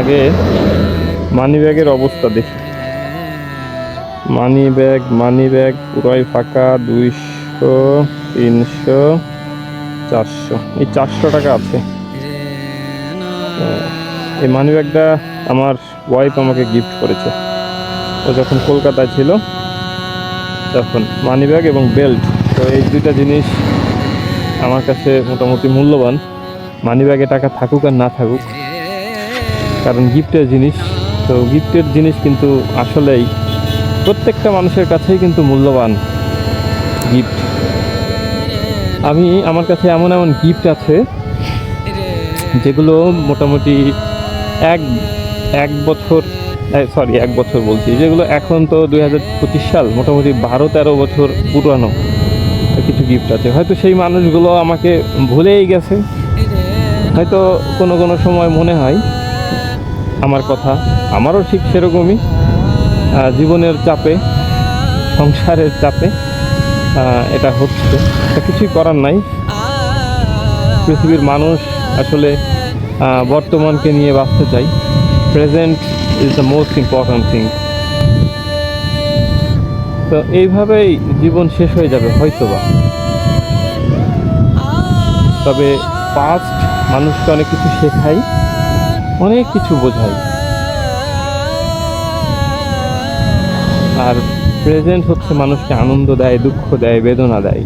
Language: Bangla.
আগে মানি ব্যাগের অবস্থা দেখি। মানি ব্যাগ মানি ব্যাগ পুরাই ফাঁকা, দুইশো, তিনশো, চারশো। এই চারশো টাকা আছে। এই মানি ব্যাগটা আমার ওয়াইফ আমাকে গিফট করেছে। ও যখন কলকাতায় ছিল, তখন মানি ব্যাগ এবং বেল্ট তো এই দুইটা জিনিস আমার কাছে মোটামুটি মূল্যবান। মানি ব্যাগে টাকা থাকুক আর না থাকুক কারণ গিফটের জিনিস। তো গিফটের জিনিস কিন্তু আসলেই প্রত্যেকটা মানুষের কাছেই কিন্তু মূল্যবান গিফট আমি, আমার কাছে এমন এমন গিফট আছে, যেগুলো মোটামুটি এক এক বছর সরি এক বছর বলছি, যেগুলো এখন তো দুই হাজার পঁচিশ সাল, মোটামুটি বারো, তেরো বছর পুরানো কিছু গিফট আছে। হয়তো সেই মানুষগুলো আমাকে ভুলেই গেছে। হয়তো কোনো কোনো সময় মনে হয়। আমার কথা। আমারও ঠিক সেরকমই। জীবনের চাপে, সংসারের চাপে এটা হচ্ছে। তা কিছুই করার নাই। পৃথিবীর মানুষ আসলে বর্তমানকে নিয়ে বাঁচতে চাই। Present is the most important thing তো এইভাবেই জীবন শেষ হয়ে যাবে, হয়তোবা। তবে পাস্ট মানুষকে অনেক কিছু শেখায় অনেক কিছু বোঝায়। আর প্রেজেন্ট হচ্ছে মানুষকে আনন্দ দেয় দুঃখ দেয় বেদনা দেয়।